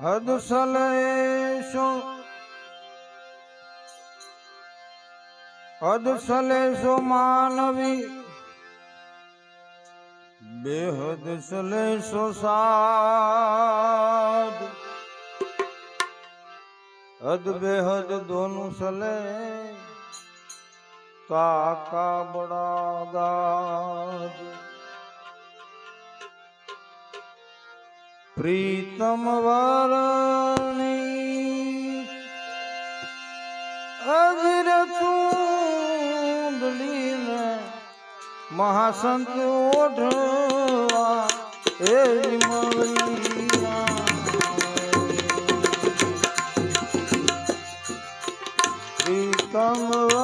અદસલેશો અદસલેશો માનવી બેહદ સલેશો સાદ. હદ બેહદ દોનું સલે તાકા બડા દાદ પ્રીતમ વારાણી અવિરતુંદલીન મહાસંત ઓઢવા એ પ્રીતમ વારા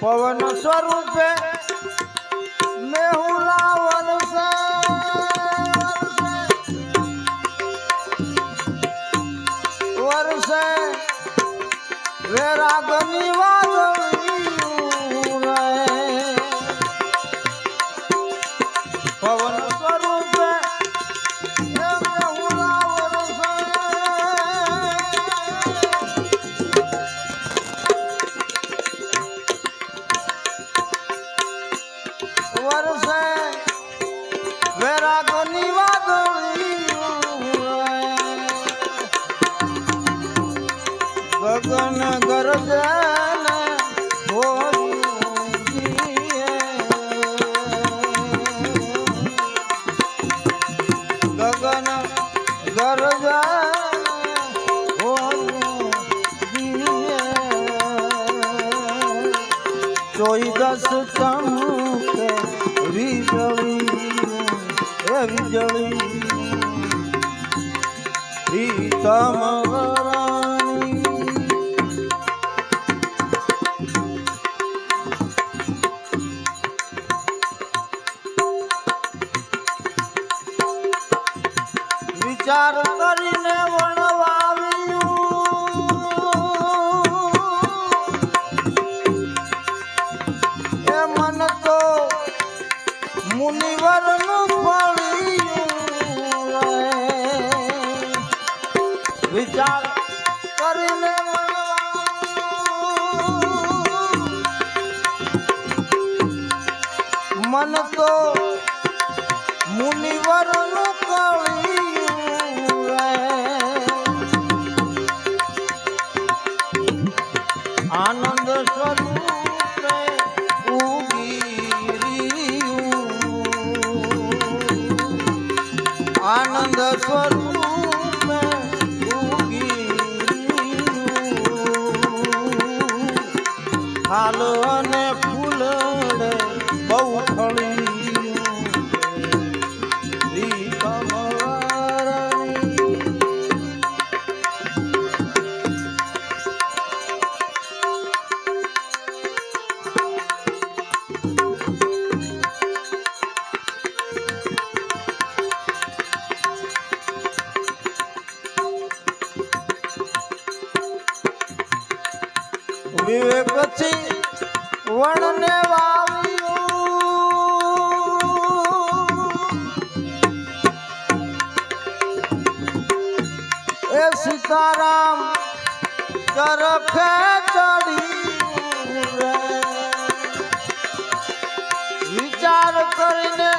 પવન સ્વરૂપે મેહુલા વરસે વરસે વેરાગની গণ গরজা વિચાર કરીને વણવાવ્યું. એ મન તો મુનિવરનું પડ્યું વિચાર કરીને મન તો সর্ব સીતારામ ચરખે ચડી વિચાર કરીને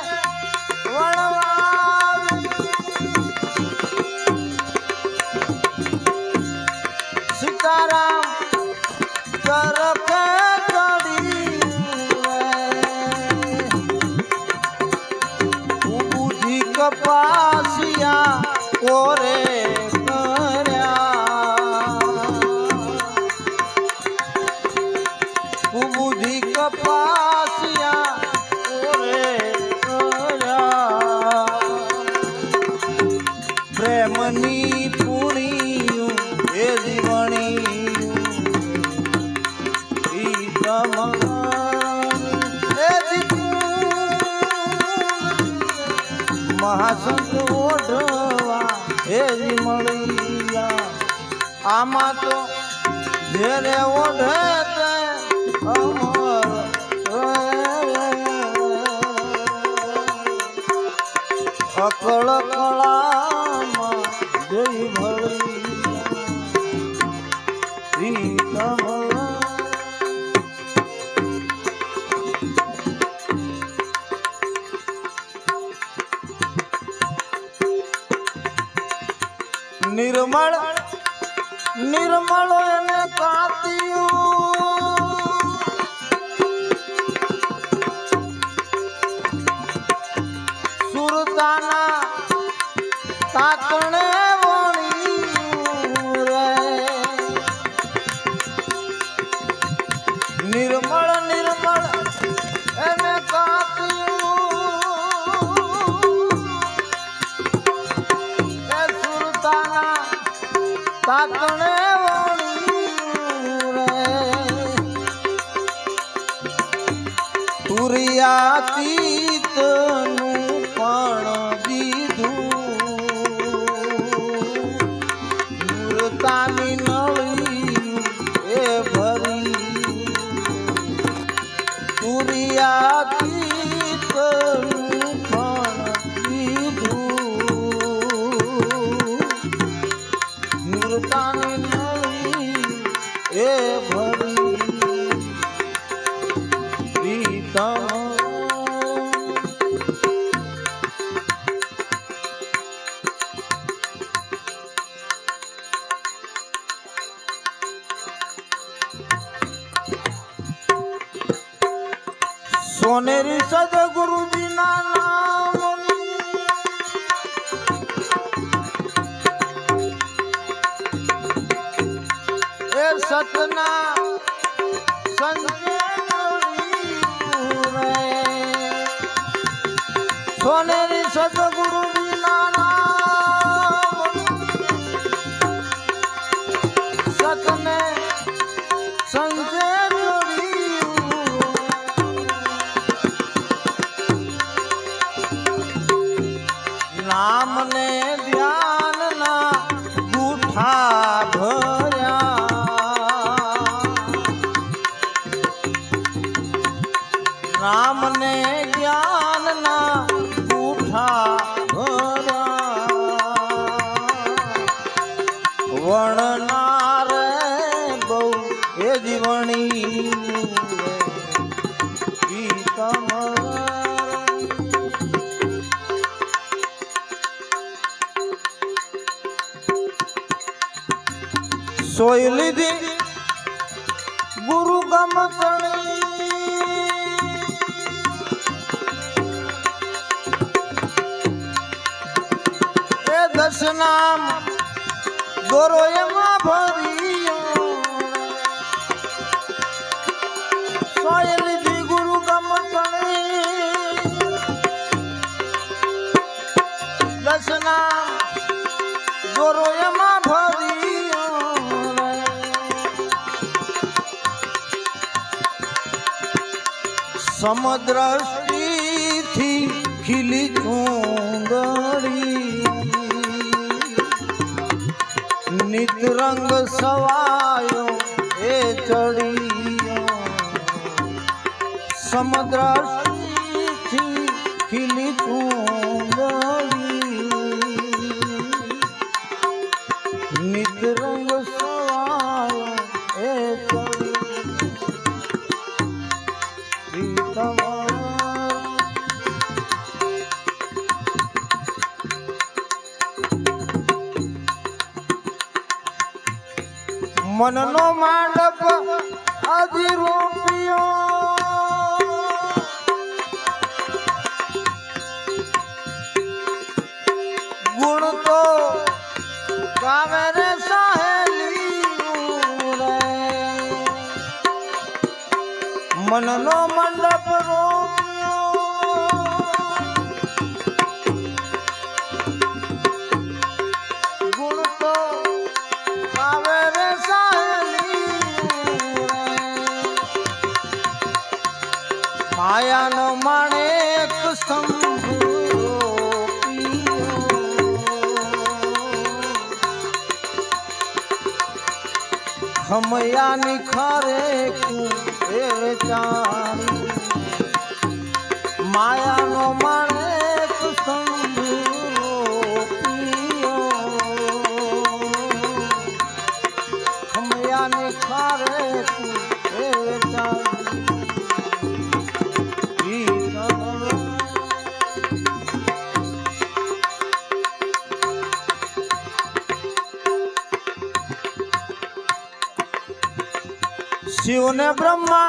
વણવા કુમુધી કપાસિયા ઓરે પ્રેમની પુણિયું એ જીવણી મહાસંત ઓઢવા આમાં તો ઘેરે ઓઢે Sri Rama. કાકણે તુરિયાતી સોનેરી સદગુરુજી ના નામ એ સતના સંત સોનેરી નામ દોરો એમાં ભર્યો. સોય લીધી ગુરુ ગમતણી દસ નામ દોરો એમાં ભર્યો. સમદ્રષ્ટિથી રંગ સવાયો એ ચડિયો સમદ્રષ્ટિથી મનનો મંડપ રોપ્યો ગુણ તો આવે રે માયાનો માણેક ખમયાની ખરે એ ચાણી માયાનો માણેક ખમયાની ખરે એ શિવ ને બ્રહ્મા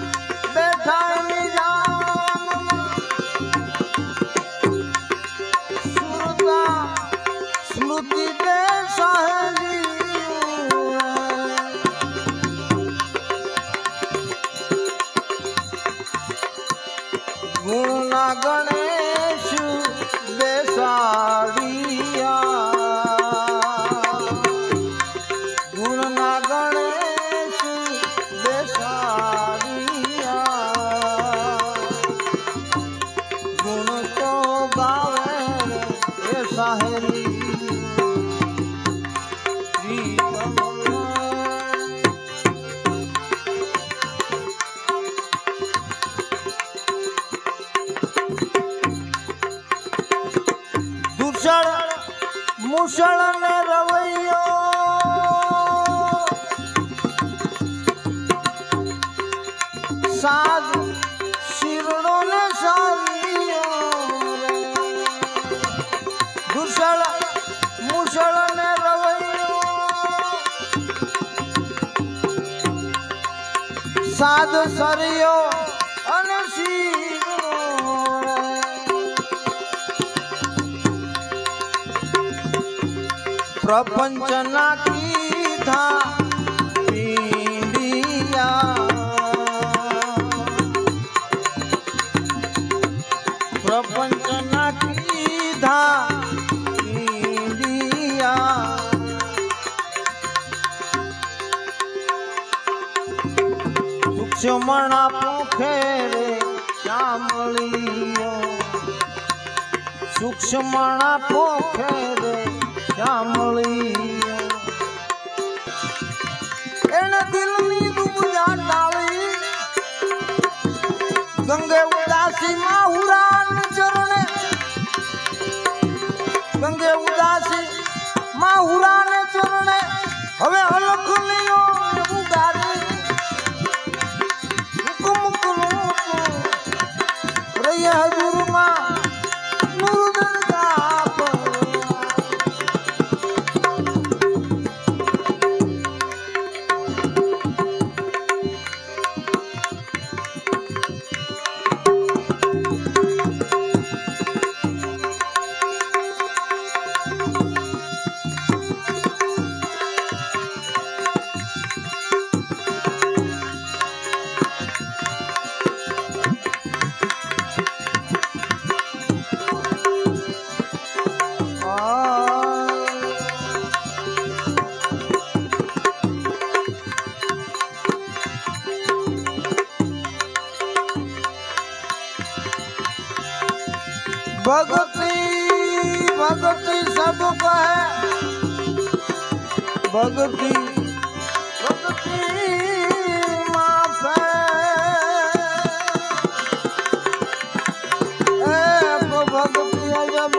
મુસળ ને રવૈયો. સાધ શિરડો ને સારિયો દૂષણ મુસળ ને રવૈયો. સાધ સરિયો પ્રપંચના કીધા પ્રપંચ ના કીધા સૂક્ષ્મણા પોખે રે શ્યામળીયો સૂક્ષ્મણા પોખે શ્યામળીયો એને દિલની ગંગે ભગતી ભગતી સબ કહે. ભગતી ભગતી માફે. એક ભક્તિ અજબ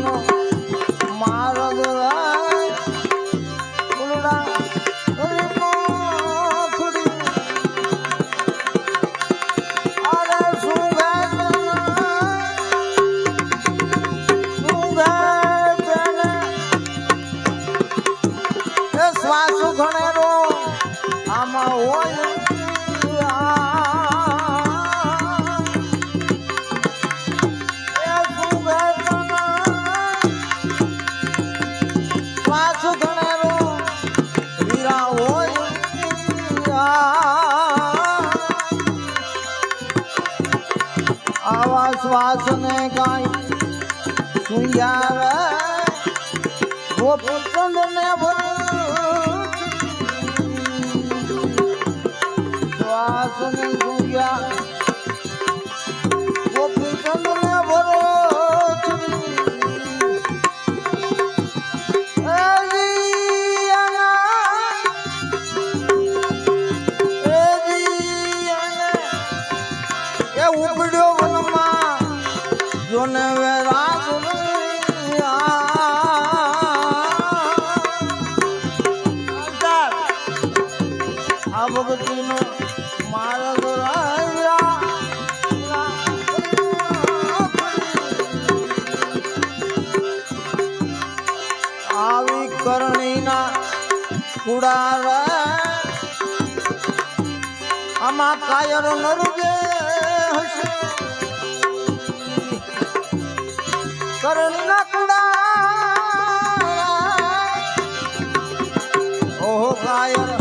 ಏನೋ શ્વાસ ને કાંઈ સુંદર ગોપીચંદ ને શ્વાસ ને સુંગ્યા આ ભગતીનો માર્ગ આવી કરણીના કુડાર આમાં કાયર નરગે હશે. કરણીના ઓહો કાયર.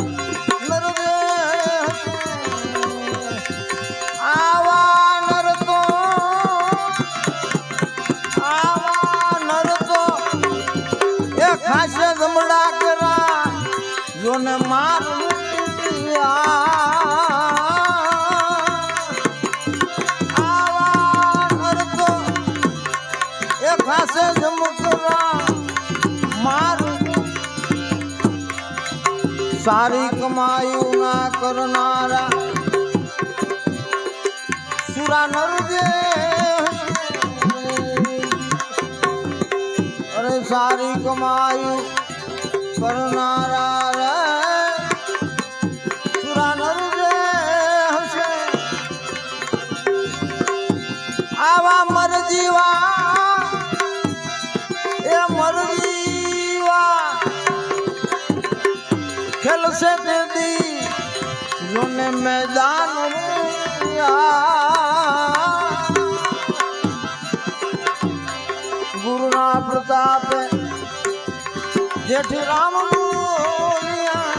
જોને મારું આવા નર તો એ ખાસે જમકરા માર સારી કમાયું ના કરનારા સુરા નર જે અરે સારી કમાયું કરનારા મરજીવા ખેલશે તે દી જોને મેદાન ગુરુના પ્રતાપે જેઠી રામ બોલ્યા.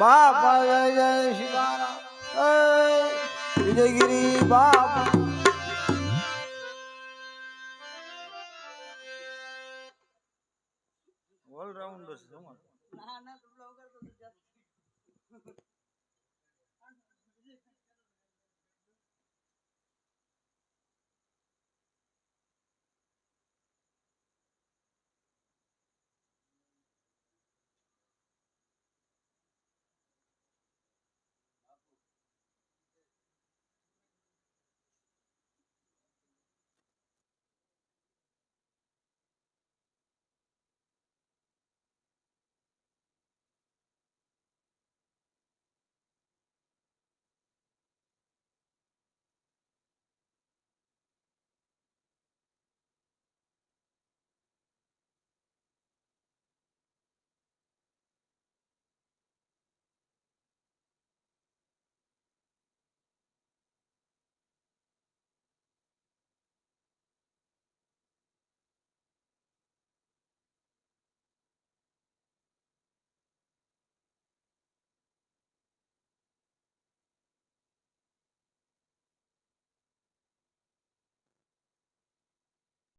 બાપા જય જય જય વિજયગીરી બાપા